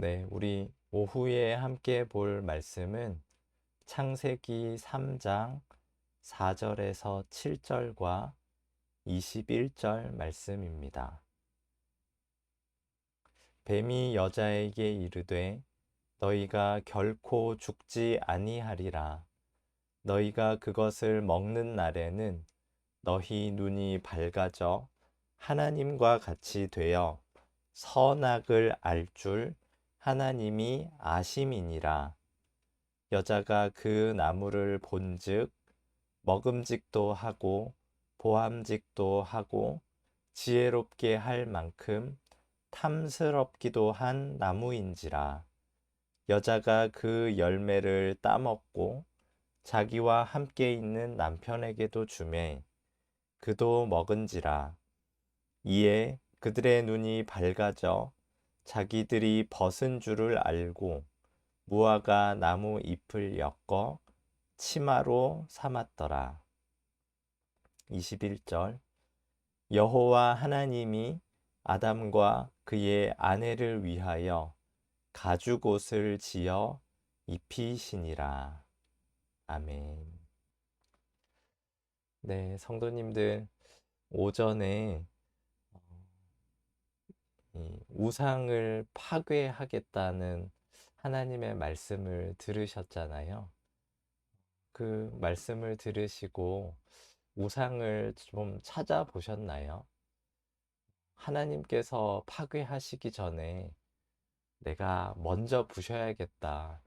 네, 우리 오후에 함께 볼 말씀은 창세기 3장 4절에서 7절과 21절 말씀입니다. 뱀이 여자에게 이르되 너희가 결코 죽지 아니하리라. 너희가 그것을 먹는 날에는 너희 눈이 밝아져 하나님과 같이 되어 선악을 알 줄 하나님이 아심이니라. 여자가 그 나무를 본즉 먹음직도 하고 보암직도 하고 지혜롭게 할 만큼 탐스럽기도 한 나무인지라. 여자가 그 열매를 따먹고 자기와 함께 있는 남편에게도 주매 그도 먹은지라. 이에 그들의 눈이 밝아져 자기들이 벗은 줄을 알고 무화과 나무 잎을 엮어 치마로 삼았더라. 21절 여호와 하나님이 아담과 그의 아내를 위하여 가죽 옷을 지어 입히시니라. 아멘. 네, 성도님들 오전에 우상을 파괴하겠다는 하나님의 말씀을 들으셨잖아요. 그 말씀을 들으시고 우상을 좀 찾아보셨나요? 하나님께서 파괴하시기 전에 내가 먼저 부셔야겠다.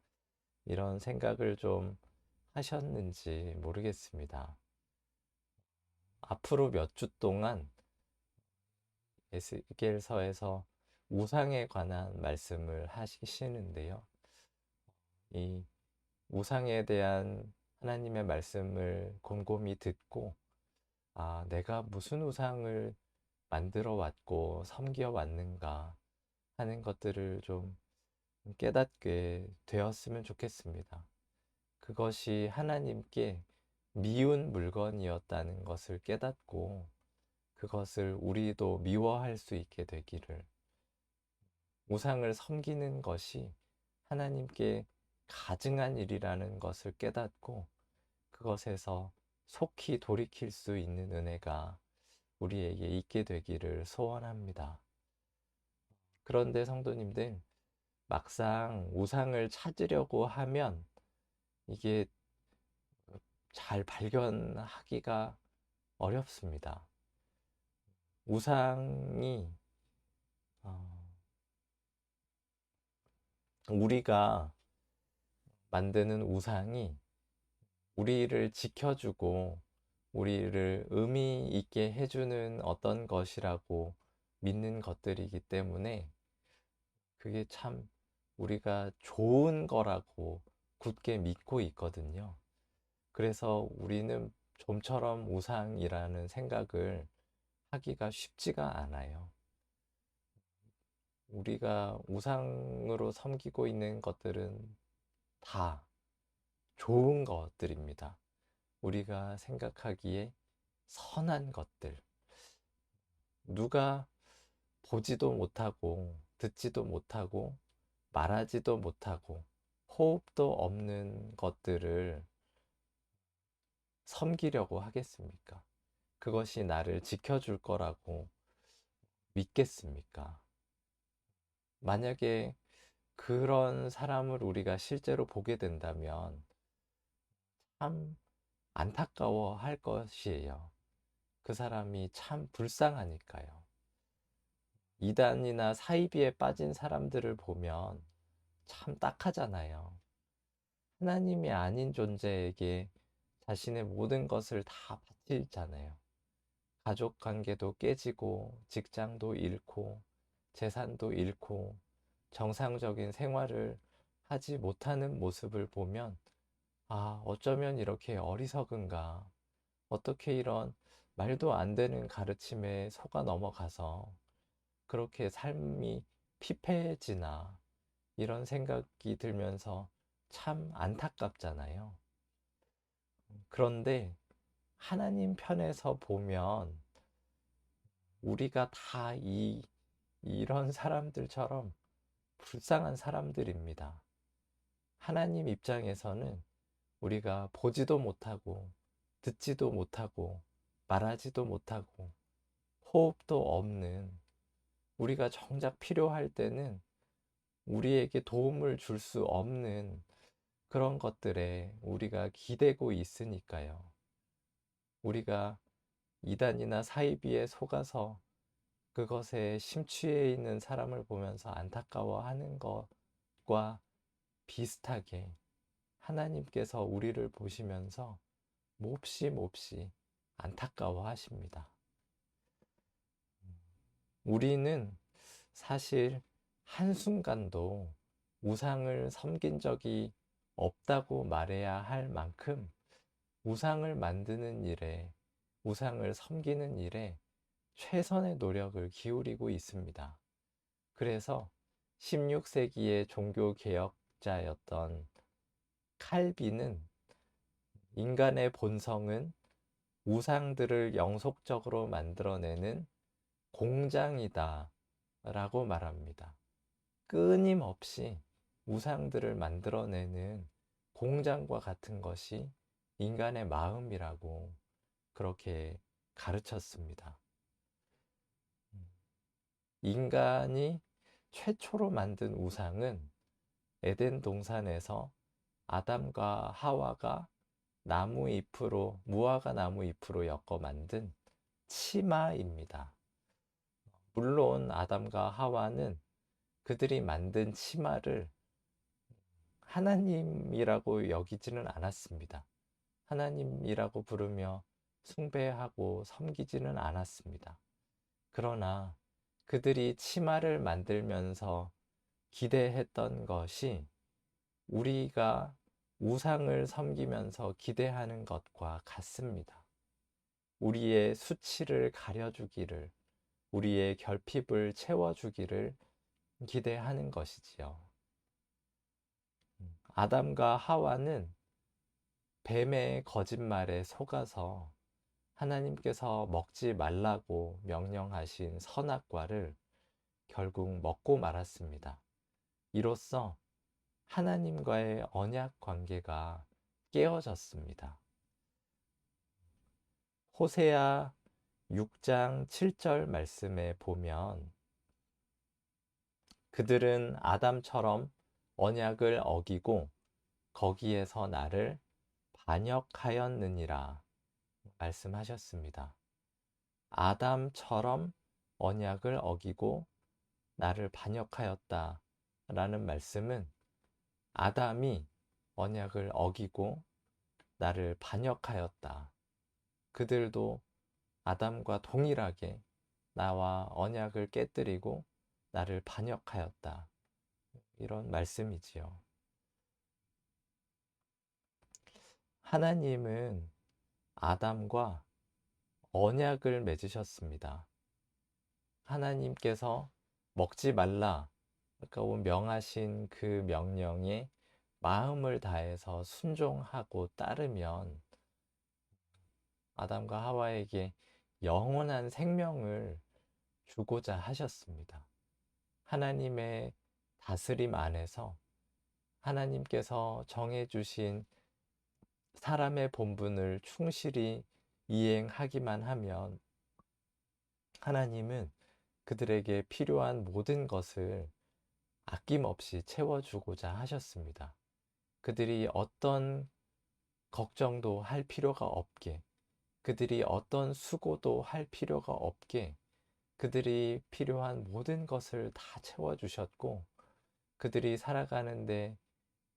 이런 생각을 좀 하셨는지 모르겠습니다. 앞으로 몇 주 동안 에스겔서에서 우상에 관한 말씀을 하시는데요. 이 우상에 대한 하나님의 말씀을 곰곰이 듣고 아, 내가 무슨 우상을 만들어 왔고 섬겨 왔는가 하는 것들을 좀 깨닫게 되었으면 좋겠습니다. 그것이 하나님께 미운 물건이었다는 것을 깨닫고 그것을 우리도 미워할 수 있게 되기를 우상을 섬기는 것이 하나님께 가증한 일이라는 것을 깨닫고 그것에서 속히 돌이킬 수 있는 은혜가 우리에게 있게 되기를 소원합니다. 그런데 성도님들, 막상 우상을 찾으려고 하면 이게 잘 발견하기가 어렵습니다. 우상이 어, 우리가 만드는 우상이 우리를 지켜주고 우리를 의미 있게 해주는 어떤 것이라고 믿는 것들이기 때문에 그게 참 우리가 좋은 거라고 굳게 믿고 있거든요. 그래서 우리는 좀처럼 우상이라는 생각을 하기가 쉽지가 않아요. 우리가 우상으로 섬기고 있는 것들은 다 좋은 것들입니다. 우리가 생각하기에 선한 것들. 누가 보지도 못하고, 듣지도 못하고, 말하지도 못하고, 호흡도 없는 것들을 섬기려고 하겠습니까? 그것이 나를 지켜줄 거라고 믿겠습니까? 만약에 그런 사람을 우리가 실제로 보게 된다면 참 안타까워 할 것이에요. 그 사람이 참 불쌍하니까요. 이단이나 사이비에 빠진 사람들을 보면 참 딱하잖아요. 하나님이 아닌 존재에게 자신의 모든 것을 다 바치잖아요. 가족 관계도 깨지고 직장도 잃고 재산도 잃고 정상적인 생활을 하지 못하는 모습을 보면 아, 어쩌면 이렇게 어리석은가? 어떻게 이런 말도 안 되는 가르침에 속아 넘어가서 그렇게 삶이 피폐해지나? 이런 생각이 들면서 참 안타깝잖아요. 그런데 하나님 편에서 보면 우리가 다 이, 이런 사람들처럼 불쌍한 사람들입니다. 하나님 입장에서는 우리가 보지도 못하고 듣지도 못하고 말하지도 못하고 호흡도 없는 우리가 정작 필요할 때는 우리에게 도움을 줄 수 없는 그런 것들에 우리가 기대고 있으니까요. 우리가 이단이나 사이비에 속아서 그것에 심취해 있는 사람을 보면서 안타까워하는 것과 비슷하게 하나님께서 우리를 보시면서 몹시 몹시 안타까워 하십니다. 우리는 사실 한순간도 우상을 섬긴 적이 없다고 말해야 할 만큼 우상을 만드는 일에, 우상을 섬기는 일에 최선의 노력을 기울이고 있습니다. 그래서 16세기의 종교개혁자였던 칼빈은 인간의 본성은 우상들을 영속적으로 만들어내는 공장이다 라고 말합니다. 끊임없이 우상들을 만들어내는 공장과 같은 것이 인간의 마음이라고 그렇게 가르쳤습니다. 인간이 최초로 만든 우상은 에덴 동산에서 아담과 하와가 나무 잎으로 무화과 나무 잎으로 엮어 만든 치마입니다. 물론 아담과 하와는 그들이 만든 치마를 하나님이라고 여기지는 않았습니다. 하나님이라고 부르며 숭배하고 섬기지는 않았습니다. 그러나 그들이 치마를 만들면서 기대했던 것이 우리가 우상을 섬기면서 기대하는 것과 같습니다. 우리의 수치를 가려주기를, 우리의 결핍을 채워주기를 기대하는 것이지요. 아담과 하와는 뱀의 거짓말에 속아서 하나님께서 먹지 말라고 명령하신 선악과를 결국 먹고 말았습니다. 이로써 하나님과의 언약 관계가 깨어졌습니다. 호세아 6장 7절 말씀에 보면 그들은 아담처럼 언약을 어기고 거기에서 나를 반역하였느니라 말씀하셨습니다. 아담처럼 언약을 어기고 나를 반역하였다 라는 말씀은 아담이 언약을 어기고 나를 반역하였다. 그들도 아담과 동일하게 나와 언약을 깨뜨리고 나를 반역하였다. 이런 말씀이지요. 하나님은 아담과 언약을 맺으셨습니다. 하나님께서 먹지 말라 라고 명하신 그 명령에 마음을 다해서 순종하고 따르면 아담과 하와에게 영원한 생명을 주고자 하셨습니다. 하나님의 다스림 안에서 하나님께서 정해주신 사람의 본분을 충실히 이행하기만 하면 하나님은 그들에게 필요한 모든 것을 아낌없이 채워주고자 하셨습니다. 그들이 어떤 걱정도 할 필요가 없게, 그들이 어떤 수고도 할 필요가 없게, 그들이 필요한 모든 것을 다 채워주셨고, 그들이 살아가는데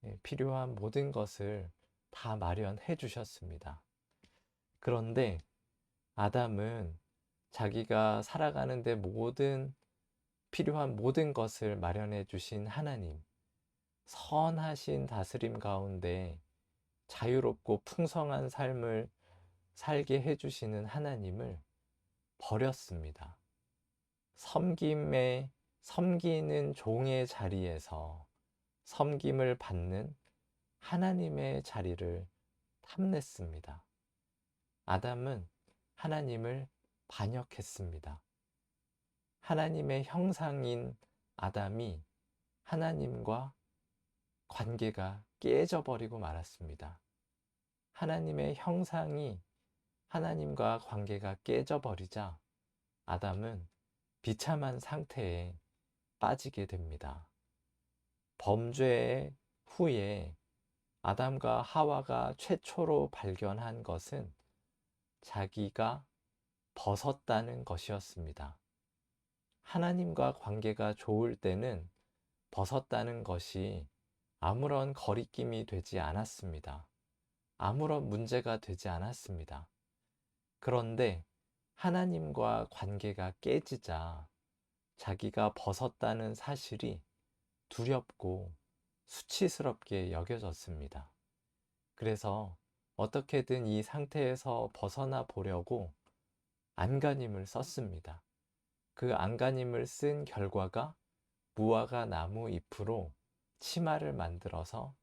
예, 필요한 모든 것을 다 마련해 주셨습니다. 그런데 아담은 자기가 살아가는데 모든 필요한 모든 것을 마련해 주신 하나님, 선하신 다스림 가운데 자유롭고 풍성한 삶을 살게 해주시는 하나님을 버렸습니다. 섬김에, 섬기는 종의 자리에서 섬김을 받는 하나님의 자리를 탐냈습니다. 아담은 하나님을 반역했습니다. 하나님의 형상인 아담이 하나님과 관계가 깨져버리고 말았습니다. 하나님의 형상이 하나님과 관계가 깨져버리자 아담은 비참한 상태에 빠지게 됩니다. 범죄 후에 아담과 하와가 최초로 발견한 것은 자기가 벗었다는 것이었습니다. 하나님과 관계가 좋을 때는 벗었다는 것이 아무런 거리낌이 되지 않았습니다. 아무런 문제가 되지 않았습니다. 그런데 하나님과 관계가 깨지자 자기가 벗었다는 사실이 두렵고 수치스럽게 여겨졌습니다. 그래서 어떻게든 이 상태에서 벗어나 보려고 안간힘을 썼습니다. 그 안간힘을 쓴 결과가 무화과 나무 잎으로 치마를 만들어서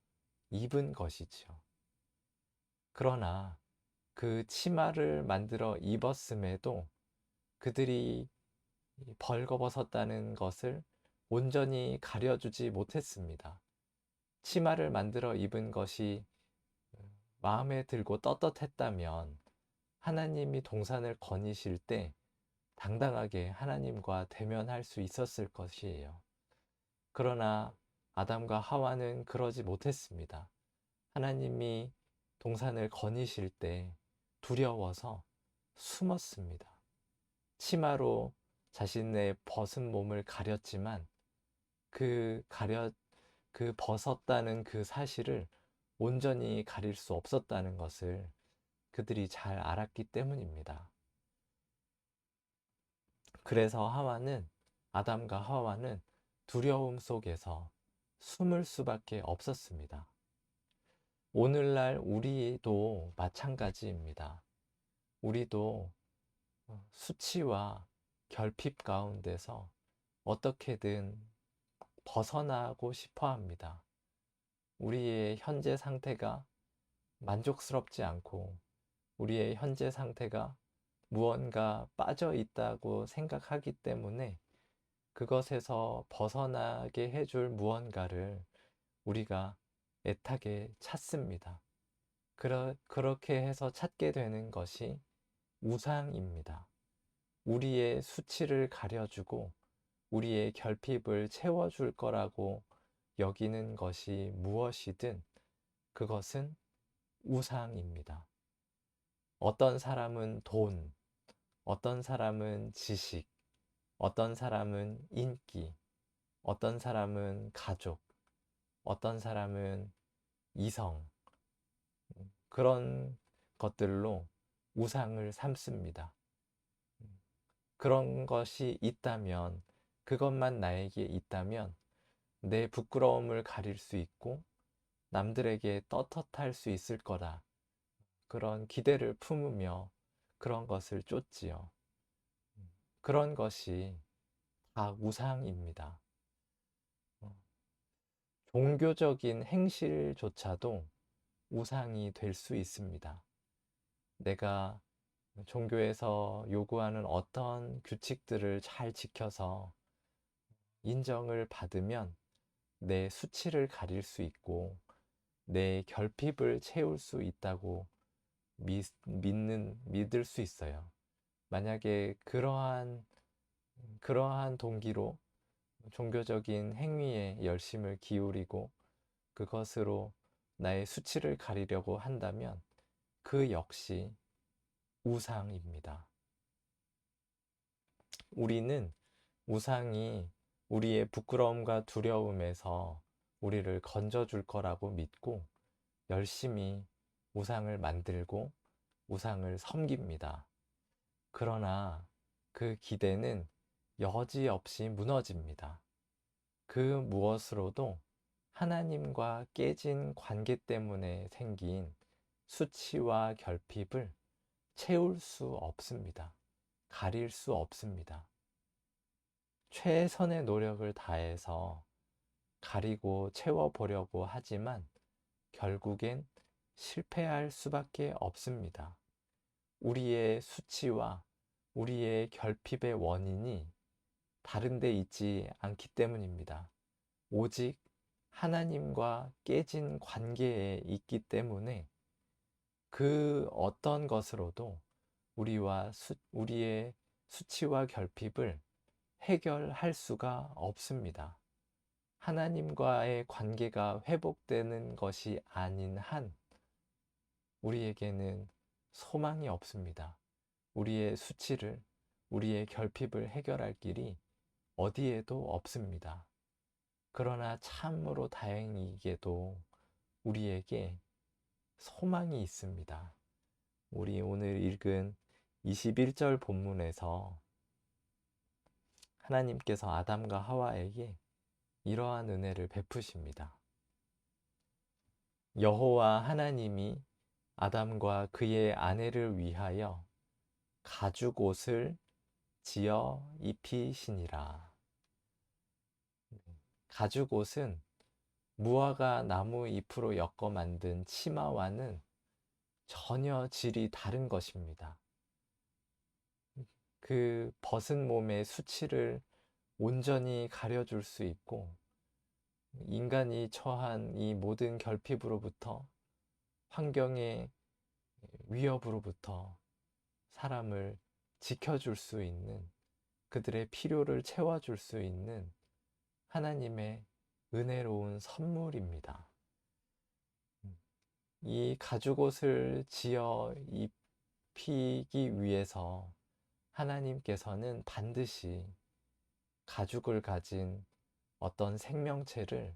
입은 것이지요. 그러나 그 치마를 만들어 입었음에도 그들이 벌거벗었다는 것을 온전히 가려주지 못했습니다. 치마를 만들어 입은 것이 마음에 들고 떳떳했다면 하나님이 동산을 거니실 때 당당하게 하나님과 대면할 수 있었을 것이에요. 그러나 아담과 하와는 그러지 못했습니다. 하나님이 동산을 거니실 때 두려워서 숨었습니다. 치마로 자신의 벗은 몸을 가렸지만 그 가려 그 벗었다는 그 사실을 온전히 가릴 수 없었다는 것을 그들이 잘 알았기 때문입니다. 그래서 하와는 아담과 하와는 두려움 속에서 숨을 수밖에 없었습니다. 오늘날 우리도 마찬가지입니다. 우리도 어, 수치와 결핍 가운데서 어떻게든 벗어나고 싶어 합니다. 우리의 현재 상태가 만족스럽지 않고 우리의 현재 상태가 무언가 빠져 있다고 생각하기 때문에 그것에서 벗어나게 해줄 무언가를 우리가 애타게 찾습니다. 그러, 그렇게 해서 찾게 되는 것이 우상입니다. 우리의 수치를 가려주고 우리의 결핍을 채워줄 거라고 여기는 것이 무엇이든 그것은 우상입니다. 어떤 사람은 돈, 어떤 사람은 지식, 어떤 사람은 인기, 어떤 사람은 가족, 어떤 사람은 이성, 그런 것들로 우상을 삼습니다. 그런 것이 있다면, 그것만 나에게 있다면 내 부끄러움을 가릴 수 있고 남들에게 떳떳할 수 있을 거다. 그런 기대를 품으며 그런 것을 쫓지요. 그런 것이 다 우상입니다. 어, 종교적인 행실조차도 우상이 될 수 있습니다. 내가 종교에서 요구하는 어떤 규칙들을 잘 지켜서 인정을 받으면 내 수치를 가릴 수 있고 내 결핍을 채울 수 있다고 믿, 믿는, 믿을 수 있어요. 만약에 그러한, 그러한 동기로 종교적인 행위에 열심을 기울이고 그것으로 나의 수치를 가리려고 한다면 그 역시 우상입니다. 우리는 우상이 우리의 부끄러움과 두려움에서 우리를 건져줄 거라고 믿고 열심히 우상을 만들고 우상을 섬깁니다. 그러나 그 기대는 여지없이 무너집니다. 그 무엇으로도 하나님과 깨진 관계 때문에 생긴 수치와 결핍을 채울 수 없습니다. 가릴 수 없습니다. 최선의 노력을 다해서 가리고 채워보려고 하지만 결국엔 실패할 수밖에 없습니다. 우리의 수치와 우리의 결핍의 원인이 다른 데 있지 않기 때문입니다. 오직 하나님과 깨진 관계에 있기 때문에 그 어떤 것으로도 우리와 수, 우리의 수치와 결핍을 해결할 수가 없습니다. 하나님과의 관계가 회복되는 것이 아닌 한 우리에게는 소망이 없습니다. 우리의 수치를, 우리의 결핍을 해결할 길이 어디에도 없습니다. 그러나 참으로 다행이게도 우리에게 소망이 있습니다. 우리 오늘 읽은 21절 본문에서 하나님께서 아담과 하와에게 이러한 은혜를 베푸십니다. 여호와 하나님이 아담과 그의 아내를 위하여 가죽 옷을 지어 입히시니라. 가죽 옷은 무화과 나무 잎으로 엮어 만든 치마와는 전혀 질이 다른 것입니다. 그 벗은 몸의 수치를 온전히 가려줄 수 있고 인간이 처한 이 모든 결핍으로부터 환경의 위협으로부터 사람을 지켜줄 수 있는 그들의 필요를 채워줄 수 있는 하나님의 은혜로운 선물입니다. 이 가죽옷을 지어 입히기 위해서 하나님께서는 반드시 가죽을 가진 어떤 생명체를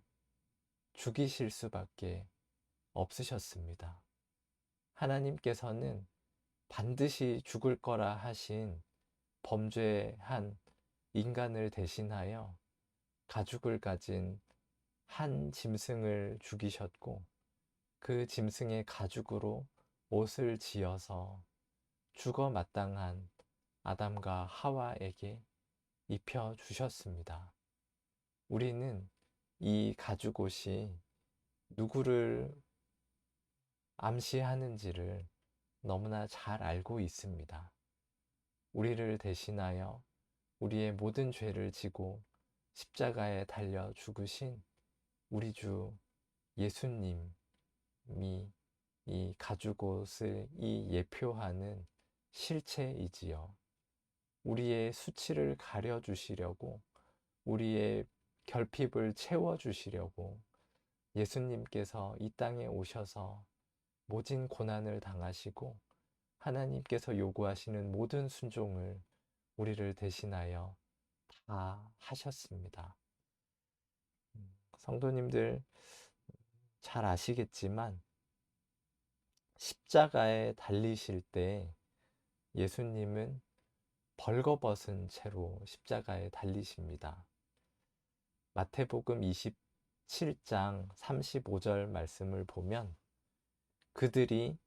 죽이실 수밖에 없으셨습니다. 하나님께서는 반드시 죽을 거라 하신 범죄한 인간을 대신하여 가죽을 가진 한 짐승을 죽이셨고 그 짐승의 가죽으로 옷을 지어서 죽어 마땅한 아담과 하와에게 입혀 주셨습니다. 우리는 이 가죽 옷이 누구를 암시하는지를 너무나 잘 알고 있습니다. 우리를 대신하여 우리의 모든 죄를 지고 십자가에 달려 죽으신 우리 주 예수님이 이 가죽옷을 이 예표하는 실체이지요. 우리의 수치를 가려주시려고 우리의 결핍을 채워주시려고 예수님께서 이 땅에 오셔서 모진 고난을 당하시고 하나님께서 요구하시는 모든 순종을 우리를 대신하여 다 하셨습니다. 음, 성도님들 잘 아시겠지만 십자가에 달리실 때 예수님은 벌거벗은 채로 십자가에 달리십니다. 마태복음 27장 35절 말씀을 보면 그들이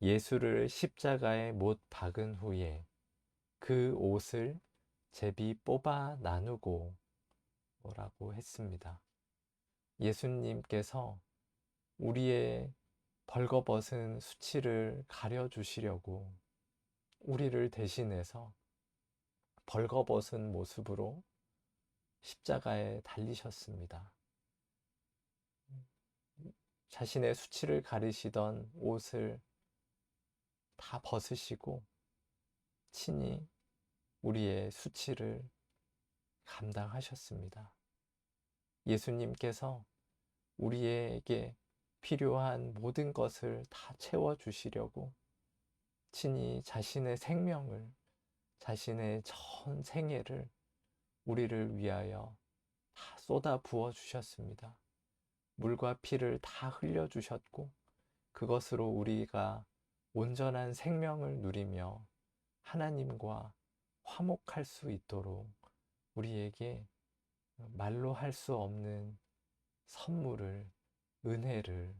예수를 십자가에 못 박은 후에 그 옷을 제비 뽑아 나누고 라고 했습니다. 예수님께서 우리의 벌거벗은 수치를 가려주시려고 우리를 대신해서 벌거벗은 모습으로 십자가에 달리셨습니다. 자신의 수치를 가리시던 옷을 다 벗으시고 친히 우리의 수치를 감당하셨습니다. 예수님께서 우리에게 필요한 모든 것을 다 채워주시려고 친히 자신의 생명을, 자신의 전 생애를 우리를 위하여 다 쏟아 부어 주셨습니다. 물과 피를 다 흘려 주셨고, 그것으로 우리가 온전한 생명을 누리며 하나님과 화목할 수 있도록 우리에게 말로 할 수 없는 선물을, 은혜를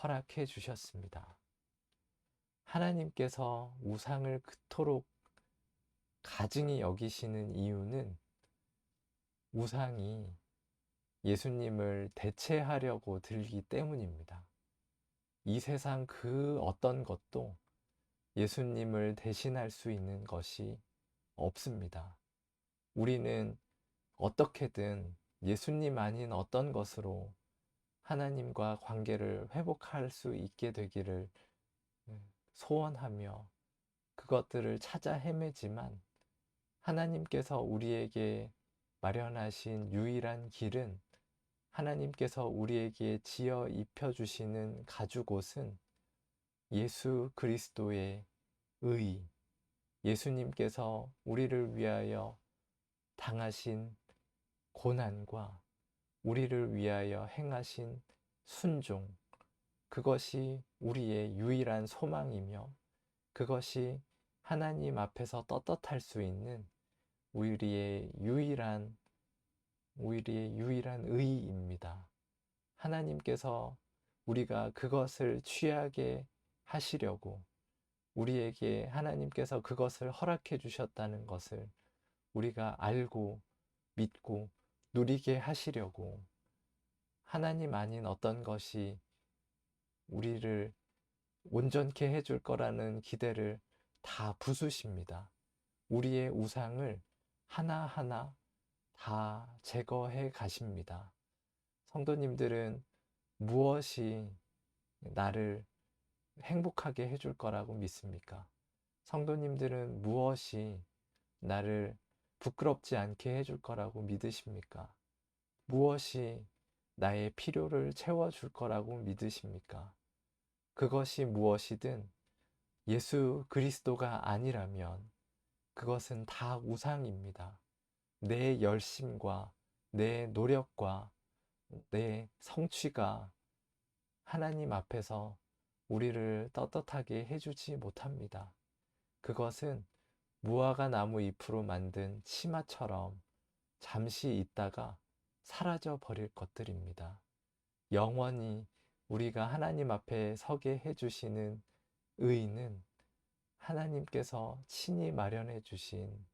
허락해 주셨습니다. 하나님께서 우상을 그토록 가증히 여기시는 이유는 우상이 예수님을 대체하려고 들기 때문입니다. 이 세상 그 어떤 것도 예수님을 대신할 수 있는 것이 없습니다. 우리는 어떻게든 예수님 아닌 어떤 것으로 하나님과 관계를 회복할 수 있게 되기를 음, 소원하며 그것들을 찾아 헤매지만 하나님께서 우리에게 마련하신 유일한 길은 하나님께서 우리에게 지어 입혀주시는 가죽옷은 예수 그리스도의 의, 예수님께서 우리를 위하여 당하신 고난과 우리를 위하여 행하신 순종, 그것이 우리의 유일한 소망이며 그것이 하나님 앞에서 떳떳할 수 있는 우리의 유일한 우리의 유일한 의입니다. 하나님께서 우리가 그것을 취하게 하시려고 우리에게 하나님께서 그것을 허락해 주셨다는 것을 우리가 알고 믿고 누리게 하시려고 하나님 아닌 어떤 것이 우리를 온전케 해줄 거라는 기대를 다 부수십니다. 우리의 우상을 하나하나 다 제거해 가십니다. 성도님들은 무엇이 나를 행복하게 해줄 거라고 믿습니까? 성도님들은 무엇이 나를 부끄럽지 않게 해줄 거라고 믿으십니까? 무엇이 나의 필요를 채워줄 거라고 믿으십니까? 그것이 무엇이든 예수 그리스도가 아니라면 그것은 다 우상입니다. 내 열심과 내 노력과 내 성취가 하나님 앞에서 우리를 떳떳하게 해주지 못합니다. 그것은 무화과 나무 잎으로 만든 치마처럼 잠시 있다가 사라져 버릴 것들입니다. 영원히 우리가 하나님 앞에 서게 해주시는 의는 하나님께서 친히 마련해 주신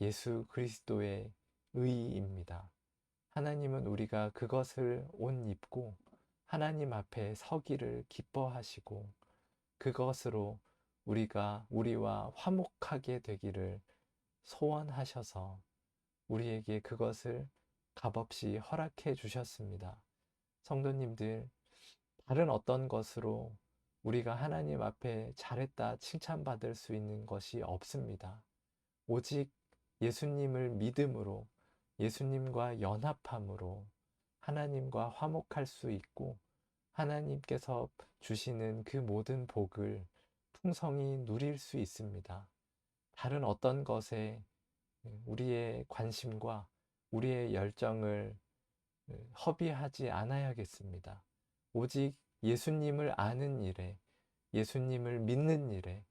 예수 그리스도의 의입니다. 하나님은 우리가 그것을 옷 입고 하나님 앞에 서기를 기뻐하시고 그것으로 우리가 우리와 화목하게 되기를 소원하셔서 우리에게 그것을 값없이 허락해 주셨습니다. 성도님들, 다른 어떤 것으로 우리가 하나님 앞에 잘했다 칭찬받을 수 있는 것이 없습니다. 오직 예수님을 믿음으로 예수님과 연합함으로 하나님과 화목할 수 있고 하나님께서 주시는 그 모든 복을 풍성히 누릴 수 있습니다. 다른 어떤 것에 우리의 관심과 우리의 열정을 허비하지 않아야겠습니다. 오직 예수님을 아는 일에, 예수님을 믿는 일에,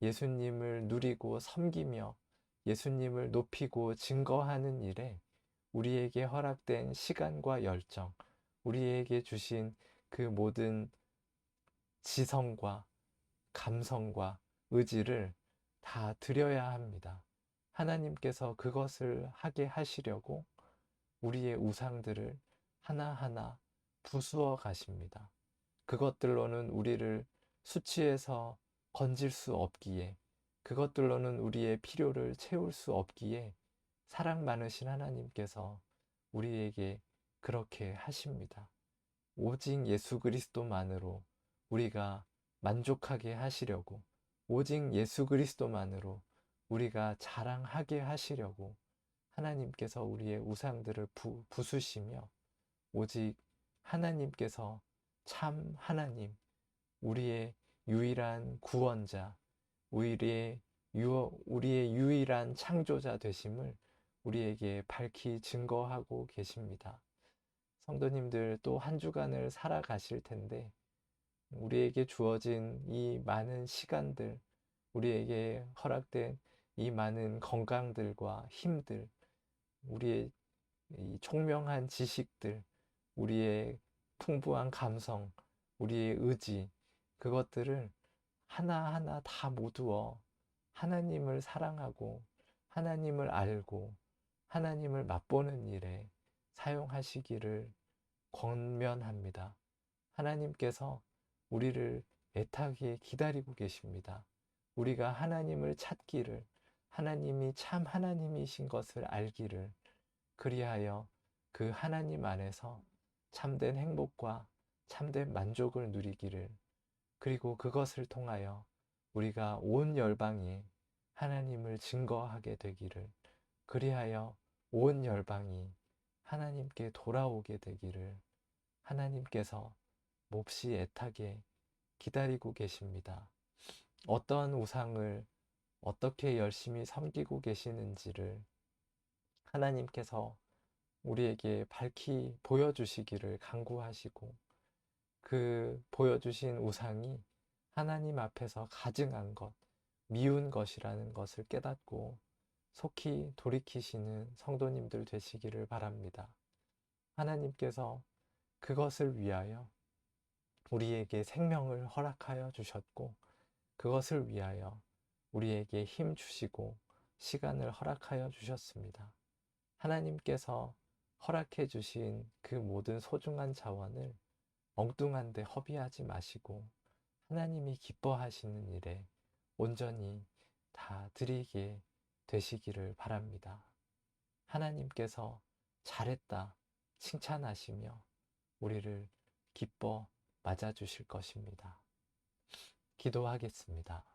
예수님을 누리고 섬기며 예수님을 높이고 증거하는 일에 우리에게 허락된 시간과 열정, 우리에게 주신 그 모든 지성과 감성과 의지를 다 드려야 합니다. 하나님께서 그것을 하게 하시려고 우리의 우상들을 하나하나 부수어 가십니다. 그것들로는 우리를 수치에서 건질 수 없기에 그것들로는 우리의 필요를 채울 수 없기에 사랑 많으신 하나님께서 우리에게 그렇게 하십니다. 오직 예수 그리스도만으로 우리가 만족하게 하시려고 오직 예수 그리스도만으로 우리가 자랑하게 하시려고 하나님께서 우리의 우상들을 부, 부수시며 오직 하나님께서 참 하나님, 우리의 유일한 구원자, 우리의, 유, 우리의 유일한 창조자 되심을 우리에게 밝히 증거하고 계십니다. 성도님들 또 한 주간을 살아가실 텐데, 우리에게 주어진 이 많은 시간들, 우리에게 허락된 이 많은 건강들과 힘들, 우리의 이 총명한 지식들, 우리의 풍부한 감성, 우리의 의지, 그것들을 하나하나 다 모두어 하나님을 사랑하고 하나님을 알고 하나님을 맛보는 일에 사용하시기를 권면합니다. 하나님께서 우리를 애타게 기다리고 계십니다. 우리가 하나님을 찾기를, 하나님이 참 하나님이신 것을 알기를, 그리하여 그 하나님 안에서 참된 행복과 참된 만족을 누리기를 그리고 그것을 통하여 우리가 온 열방에 하나님을 증거하게 되기를 그리하여 온 열방이 하나님께 돌아오게 되기를 하나님께서 몹시 애타게 기다리고 계십니다. 어떠한 우상을 어떻게 열심히 섬기고 계시는지를 하나님께서 우리에게 밝히 보여주시기를 간구하시고 그 보여주신 우상이 하나님 앞에서 가증한 것, 미운 것이라는 것을 깨닫고 속히 돌이키시는 성도님들 되시기를 바랍니다. 하나님께서 그것을 위하여 우리에게 생명을 허락하여 주셨고 그것을 위하여 우리에게 힘 주시고 시간을 허락하여 주셨습니다. 하나님께서 허락해 주신 그 모든 소중한 자원을 엉뚱한데 허비하지 마시고 하나님이 기뻐하시는 일에 온전히 다 드리게 되시기를 바랍니다. 하나님께서 잘했다 칭찬하시며 우리를 기뻐 맞아주실 것입니다. 기도하겠습니다.